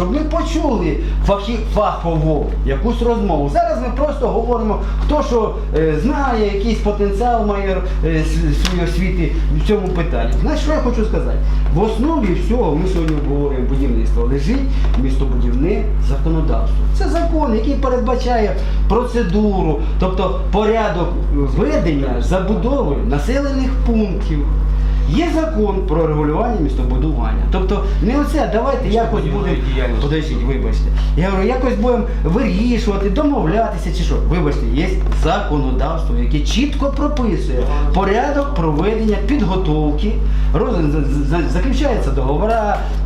щоб ми почули фахі, фахово якусь розмову. Зараз ми просто говоримо, хто що е, знає, якийсь потенціал має е, своєї освіти в цьому питанні. Знаєш, що я хочу сказати? В основі всього ми сьогодні обговорюємо будівництво. Лежить містобудівне законодавство. Це закон, який передбачає процедуру, тобто порядок ведення забудови населених пунктів. Є закон про регулювання містобудування. Тобто не оце, давайте якось будемо. Подождіть, вибачте. Я говорю, якось будемо вирішувати, домовлятися чи що. Вибачте, є законодавство, яке чітко прописує порядок проведення підготовки, роз- заключаються договори,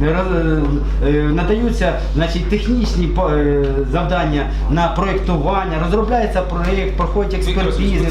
роз- е, надаються значить, технічні е, завдання на проєктування, розробляється проєкт, проходять експертизи.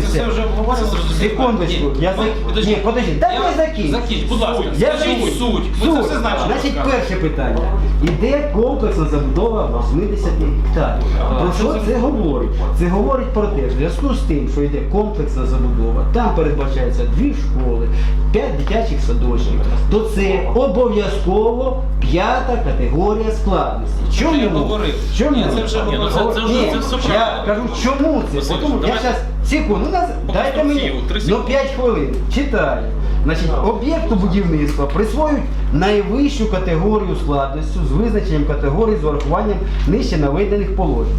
Секундочку, я ви- за- Ні, подожди, дай Я- я закінчу. Закінч, будь ласка, Я скажіть закінчу. суть. Ми це все знаємо. що Значить, ви перше питання. Іде комплексна забудова 80 гектарів. Про що це говорить? Це говорить про те, що в зв'язку з тим, що йде комплексна забудова, там передбачається дві школи, п'ять дитячих садочків, то це обов'язково п'ята категорія складності. Чому? я говорив. Чому? Ні, це вже Ні, ну це- це вже- Ні, це все я правильно. кажу, чому це? Василь, Тому, я давайте зараз секунду, нас, дайте мені три ну, секунди. 5 хвилин. Читаю. Значить, об'єкту будівництва присвоюють найвищу категорію складності з визначенням категорії з урахуванням нижче наведених положень.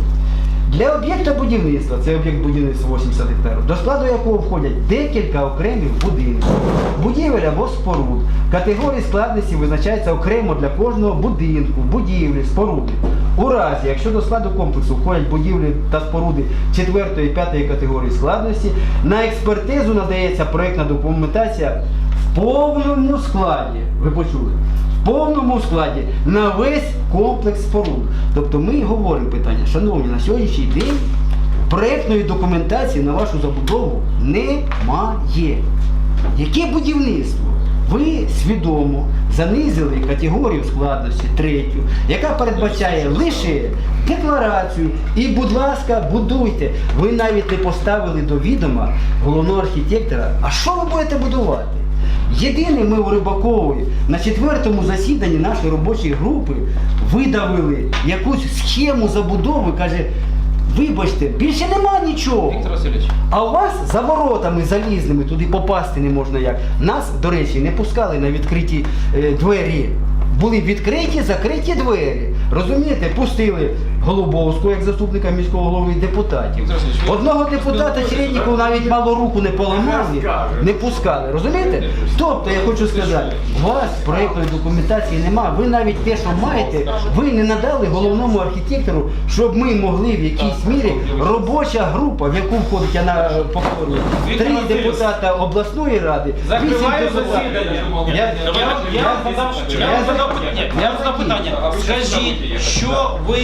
Для об'єкта будівництва, це об'єкт будівництва 80 гектарів, до складу якого входять декілька окремих будинків, будівель або споруд. Категорії складності визначаються окремо для кожного будинку, будівлі, споруди. У разі, якщо до складу комплексу входять будівлі та споруди 4 і 5 категорії складності, на експертизу надається проєктна документація в повному складі. Ви почули? В повному складі на весь комплекс споруд. Тобто ми говоримо питання, шановні, на сьогоднішній день проєктної документації на вашу забудову немає. Яке будівництво? Ви свідомо занизили категорію складності третю, яка передбачає лише декларацію. І, будь ласка, будуйте. Ви навіть не поставили до відома головного архітектора. А що ви будете будувати? Єдине, ми у Рибакові на четвертому засіданні нашої робочої групи видавили якусь схему забудови, каже, вибачте, більше нема нічого. Віктор Васильович, А у вас за воротами залізними туди попасти не можна як. Нас, до речі, не пускали на відкриті е, двері. Були відкриті, закриті двері. Розумієте, пустили Голубовського як заступника міського голови і депутатів. Одного депутата Чередніков навіть мало руку не поламали, не пускали. Розумієте? Тобто я хочу сказати, у вас проєктної документації нема. Ви навіть те, що маєте, ви не надали головному архітектору, щоб ми могли в якійсь мірі робоча група, в яку входить, я на повторюю, три депутата обласної ради, вісім депутатів. засідання. Я вам задав питання. Скажіть, що ви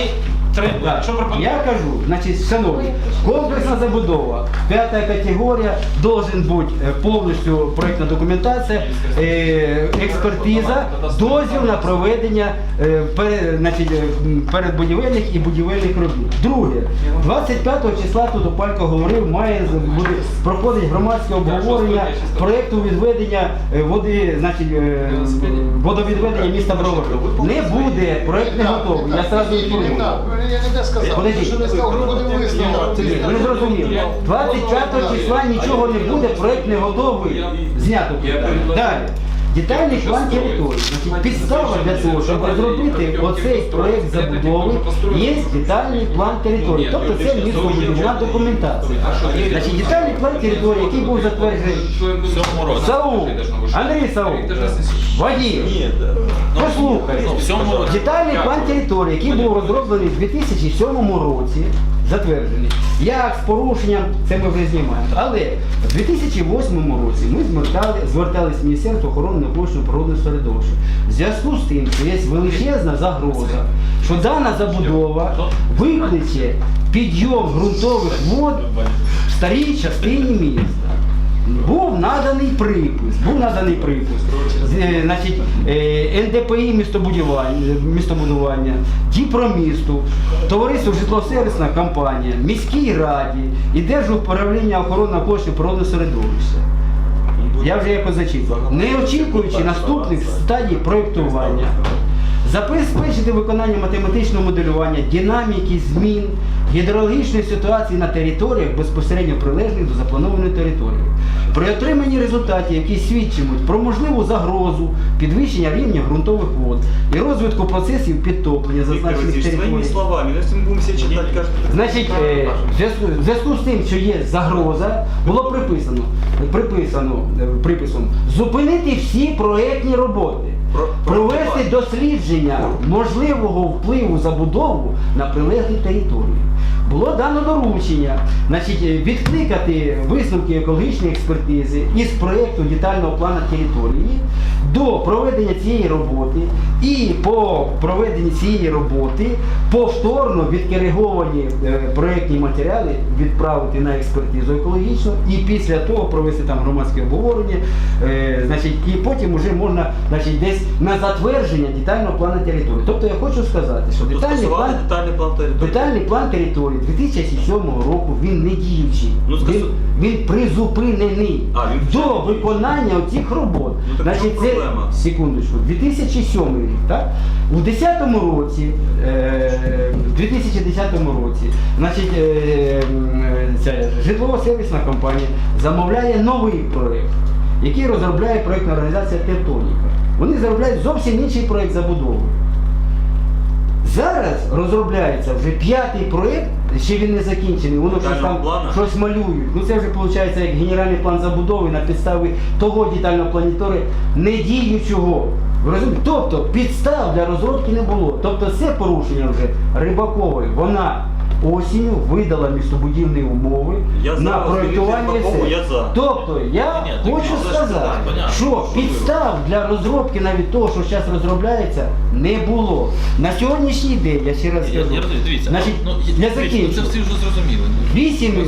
Так, що? Я кажу, значить, шановні, комплексна забудова, п'ята категорія, должен бути е, повністю проєктна документація, е, експертиза, дозвіл на проведення е, пере- значить, е, м, передбудівельних і будівельних робіт. Друге, 25 числа тут Опалько говорив, має з- буде проходить громадське обговорення проєкту відведення е, води, значить, е, водовідведення міста Броварів. Не буде, проєкт не готовий. Я сразу інформую. Я не те сказав. Подождіть. Що не сказав, що буде висновок. Ви не зрозуміли. 25 числа нічого не буде, проект не готовий. Знято буде. Далі. Детальний план території. Значить, підстава для того, щоб розробити оцей проект забудови, є детальний план території. Тобто це містобудівна документація. Значить, детальний план території, який був затверджений. Саул, Андрій Саул, Вадим, послухай. В цьому році. Детальний план території, який був розроблений в 2007 році, затверджений. Як з порушенням, це ми вже знімаємо. Але в 2008 році ми звертали, звертались в Міністерство охорони навколишнього природного середовища. В зв'язку з тим, що є величезна загроза, що дана забудова викличе підйом ґрунтових вод в старій частині міста. Був наданий припис, був наданий припис. Е, Значить, е, НДПІ містобудування, містобудування, Діпромісту, товариство житлово-сервісна компанія, міській раді і Держуправління охорони навколишнього природного середовища. Я вже якось зачитував. Не очікуючи наступних стадій проєктування, Забезпечити виконання математичного моделювання, динаміки змін, гідрологічної ситуації на територіях безпосередньо прилежних до запланованої території. При отриманні результатів, які свідчимуть про можливу загрозу підвищення рівня ґрунтових вод і розвитку процесів підтоплення зазначених територій. словами, если мы будем все читать. Значить, е, в зв'язку- з тим, що є загроза, було приписано, приписано е, приписом зупинити всі проектні роботи, провести дослідження можливого впливу забудову на прилеглі території. Було дано доручення значить, е, відкликати висновки екологічної експертизи із проєкту детального плану території до проведення цієї роботи і по проведенні цієї роботи повторно відкориговані е, проєктні матеріали відправити на експертизу екологічну і після того провести там громадське обговорення, е, значить, і потім вже можна значить, десь на затвердження детального плану території. Тобто я хочу сказати, що детальний план, детальный план території. детальний план території 2007 року він не діючий. Ну, він, скасу- він призупинений А, він до виконання цих робот. Ну, так в чому проблема? секундочку, 2007 рік, так? У 2010 році, е, в 2010 році, значить, е, м, е, ця житлово-сервісна компанія замовляє новий проєкт, який розробляє проєктна організація Тевтоніка. Вони заробляють зовсім інший проєкт забудови. Зараз розробляється вже п'ятий проєкт, ще він не закінчений, воно щось там плану? щось малюють. Ну це вже виходить як генеральний план забудови на підставі того детального планітори не діючого. Ви? Тобто підстав для розробки не було. Тобто це порушення вже Рибакової. Вона осінню видала містобудівні умови Я на вас, проєктування. все. я за. Тобто я Ні, ні, хочу так, ну, сказати, так, понятно. що Що ви підстав для розробки навіть того, що зараз розробляється, не було. На сьогоднішній день, я ще раз Я, скажу, я розумію, дивіться, значить, ну, я дивіться, ну, закінчу. це всі вже зрозуміли.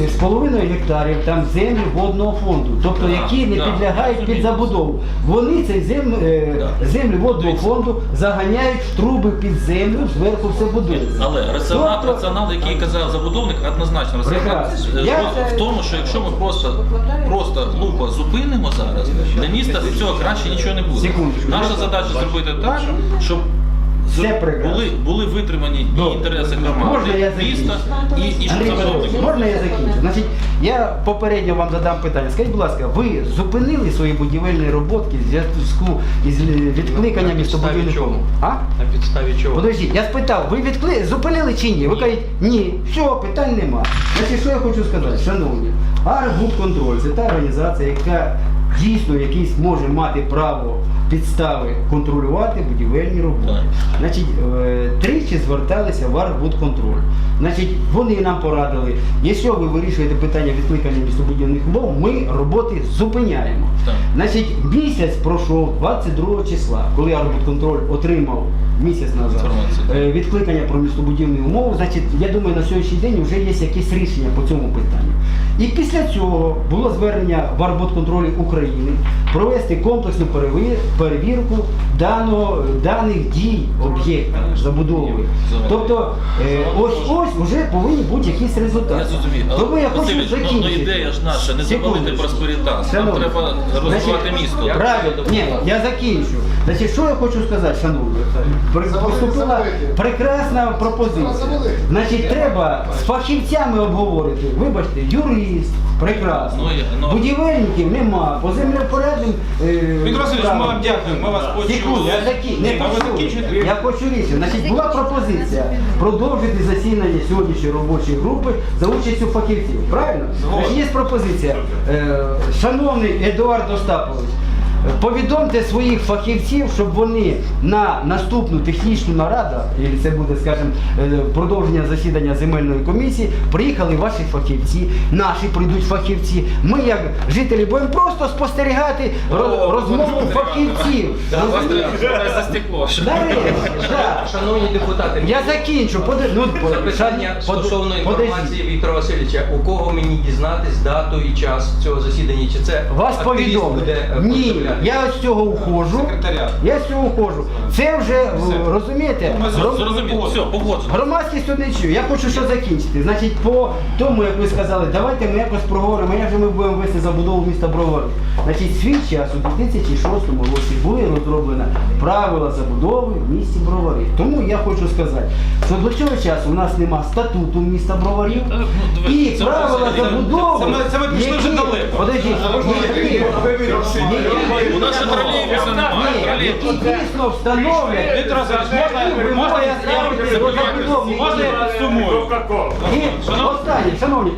З половиною гектарів там землі водного фонду, тобто Да, які не да, підлягають під розумію. забудову. Вони цей зем, е, Да. землі водного Дивіться. фонду заганяють в труби під землю, зверху все будується. Але раціонал, Тобто- раціонал, який казав забудовник, однозначно Прекрасно. е, в тому, що якщо ми просто, просто глупо зупинимо зараз, для міста від цього краще нічого не буде. Наша задача зробити так, щоб з- Все прекрасно. були, були витримані і Добре. інтереси Можна я громади, закінчу? міста і, і Андрій Петрович, можна я закінчу? Значить, я попередньо вам задам питання. Скажіть, будь ласка, ви зупинили свої будівельні роботки в зв'язку із е, відкликанням На підставі містобудівних чого? умов? А? На підставі чого? Подождіть, я спитав, ви відкли... зупинили чи ні? Ви кажете, ні, все, питань нема. Значить, що я хочу сказати, шановні, Арбудконтроль це та організація, яка дійсно якийсь може мати право підстави контролювати будівельні роботи. Значить, е, тричі зверталися в Арбудконтроль. Значить, вони нам порадили, якщо ви вирішуєте питання відкликання містобудівних умов, ми роботи зупиняємо. Так. Значить, місяць пройшов 22 числа, коли Арбудконтроль отримав місяць назад Інформацію. е, відкликання про містобудівні умови. Значить, я думаю, на сьогоднішній день вже є якісь рішення по цьому питанню. І після цього було звернення в Арбудконтролі України провести комплексну перевір- перевірку даного, даних дій об'єкта забудови. Тобто, е, ось ось вже повинні бути якісь результати. Я зрозумів. Але, Тому я хочу Васильович, ну, ну, закінчити. ідея ж наша, не завалити Секундочку. просперітас. Нам Шановні, треба розвивати місто. Правильно, ні, я закінчу. Значить, що я хочу сказати, шановні? При- Поступила прекрасна пропозиція. Значить, треба з фахівцями обговорити. Вибачте, юрист, прекрасно. Ну, я- ну. Будівельників нема, по землепорядним. Віктор Васильович, ми вам дякуємо, ми вас почули. Секунду, я закі... не Ні, ви? Я хочу рішення. Значить, була пропозиція продовжити засідання сьогоднішньої робочої групи за участю фахівців. Правильно? Значить, є пропозиція. Е, шановний Едуард Остапович, повідомте своїх фахівців, щоб вони на наступну технічну нараду, і це буде, скажімо, е, продовження засідання земельної комісії, приїхали ваші фахівці, наші прийдуть фахівці. Ми, як жителі, будемо просто спостерігати розмову фахівців. Шановні депутати, Я закінчу. Ну, запитання стосовно інформації Віктора Васильовича. У кого мені дізнатись дату і час цього засідання? Чи це Вас е, Ні? Я з цього ухожу. Я з цього ухожу. Це вже, розумієте, все, погоджено. Громадськість тут не чує. Я хочу що закінчити. Значить, по тому, як ви сказали, давайте ми якось проговоримо, як же ми будемо вести забудову міста Бровари. Значить, свій час у 2006 році були розроблені правила забудови в місті Бровари. Тому я хочу сказати, що до цього часу у нас нема статуту міста Броварів ну, і правила забудови. це ми- пішли вже далеко. Подождіть, які- У нас ще тролейбуса немає. ні, які дійсно встановлять Віктор Васильович, можна, я, я, можна я сумую? І останнє, шановні,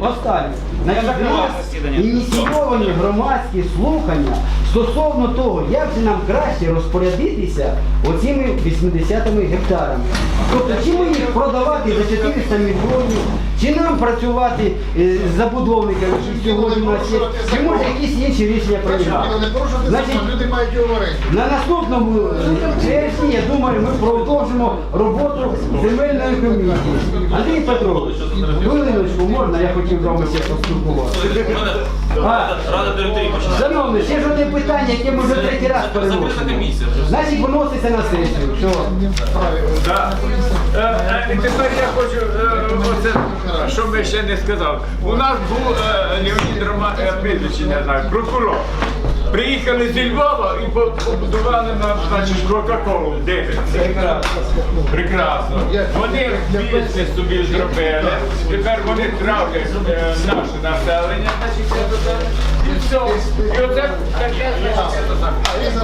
нас засідання. ініційовані громадські слухання стосовно того, як же нам краще розпорядитися оцими 80 гектарами. Тобто, чи ми їх продавати за 400 мільйонів, чи нам працювати е, з забудовниками, які сьогодні у нас є, чи може якісь інші рішення приймати. Значить, люди мають оренді. на наступному черзі, я думаю, ми продовжимо роботу земельної комісії. Андрій Петрович, хвилиночку можна, я хотів з вами ще поспілкуватися. А, Рада директорів починає. Шановні, ще ж одне питання, яке ми вже третій раз переносимо. Значить, виноситься на сесію. Все. Да. Е, е, тепер я хочу, е, оце, що ми ще не сказали. У нас був е, Леонід Роман, е, не знаю, прокурор. Приїхали зі Львова і по- побудували нам, значить, Кока-Колу Дебірці. Прекрасно. Вони бізнес собі зробили. Тепер вони травлять е, наше населення, це і все. І оце таке, це.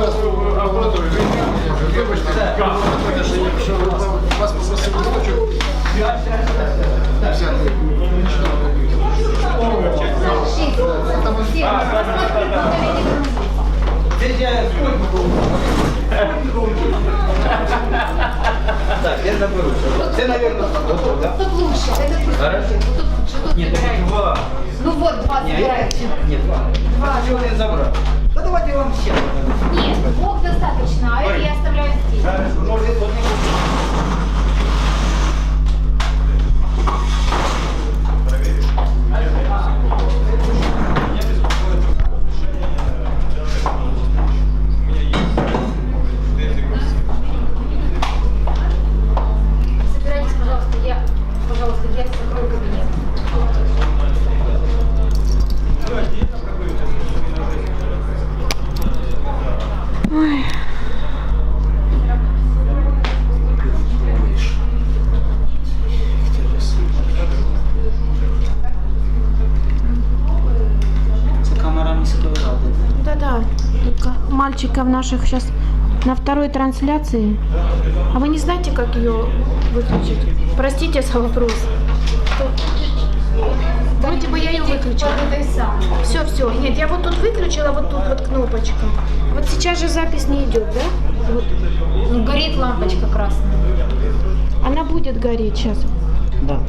Лучше, это тут Хорошо. лучше, тут лучше, тут Ні, так забирайте. два. Ну вот, два Ні, я забирайте. Ні, два. Два. один забрав. Та давайте я вам ще. Нет, двух достаточно, а это я оставляю здесь. Хорошо, може, одне. Да-да, только мальчиков наших сейчас на второй трансляции. А вы не знаете, как ее выключить? Простите за вопрос. Вроде бы я ее выключила. Все, все. Нет, я вот тут выключила, вот тут вот кнопочка. Вот сейчас же запись не идет, да? Вот. Ну, горит лампочка красная. Она будет гореть сейчас. Да.